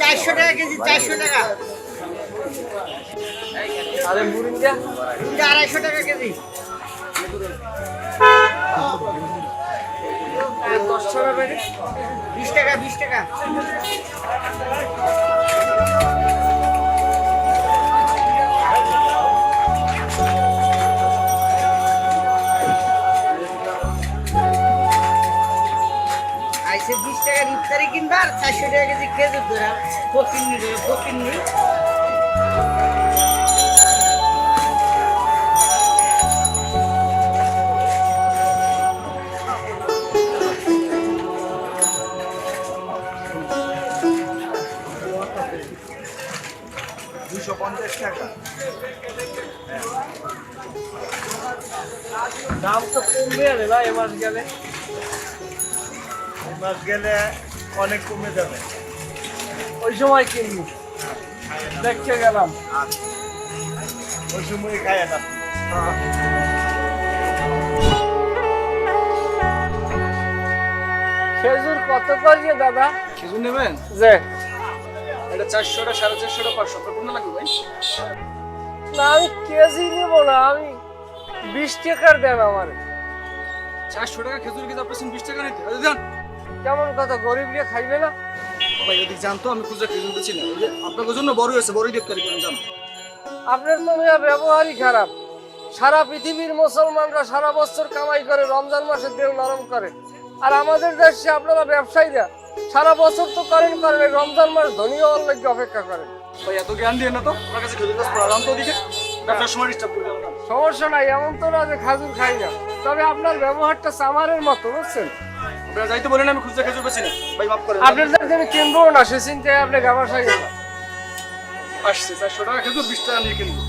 চারশো টাকা কেজি চারশো টাকা। আরে মুরিঙ্গা আড়াইশো টাকা কেজি। দশ টাকা বিশ টাকা বিশ টাকা। টাকার ইফতারি কিনবা আর চারশো টাকা কেজি খেজুর ধরা ফকিন্নি ধরে ফকিন্নি দুশো পঞ্চাশ টাকা। দাম তো কমবে না এ মাস গেলে। মাস গেলে অনেক কমে যাবে। ওই সময় কিনবি দেখতে গেলাম। ওই সময় খায় না। খেজুর কত করে দাদা? খেজুর নেবেন? যে এটা চারশোটা সাড়ে চারশোটা পাঁচশো। কোনটা লাগবে ভাই? না আমি কেজি নেব না আমি বিশ টাকার দেন আমার। চারশো টাকা খেজুর কিন্তু আপনার বিশ টাকা নিতে যান। কেমন কথা গরিব গিয়ে খাইবে না? ভাই এদিক জানতো আমি খুচরা খেজুর দিচ্ছি না। ওই যে আপনার জন্য বড় হয়েছে বড়ই দেখতে করেন জান আপনার তো মেয়া ব্যবহারই খারাপ। সারা পৃথিবীর মুসলমানরা সারা বছর কামাই করে রমজান মাসে দেহ নরম করে। আর আমাদের দেশে আপনারা ব্যবসায়ীরা সারা বছর তো করেন করেন রমজান মাস ধনী হওয়ার লাগে অপেক্ষা করেন। ভাই এত জ্ঞান দিয়ে না তো? আমার কাছে খেজুর গাছ পড়া জানতো ওদিকে। ব্যবসার সময় ডিস্টার্ব করে সমস্যা নাই এমন তো না যে খাজুর খাই না। তবে আপনার ব্যবহারটা সামারের মতো বুঝছেন? আপনারা যাইতে বলেন আমি খুচরা খেজুর বেছি না। ভাই মাফ করেন আপনার যাতে আমি কিনবো না সে চিন্তায় আপনি গামাশাই গেলাম আসছে চারশো টাকা খেজুর বিশ টাকা নিয়ে কিনবো।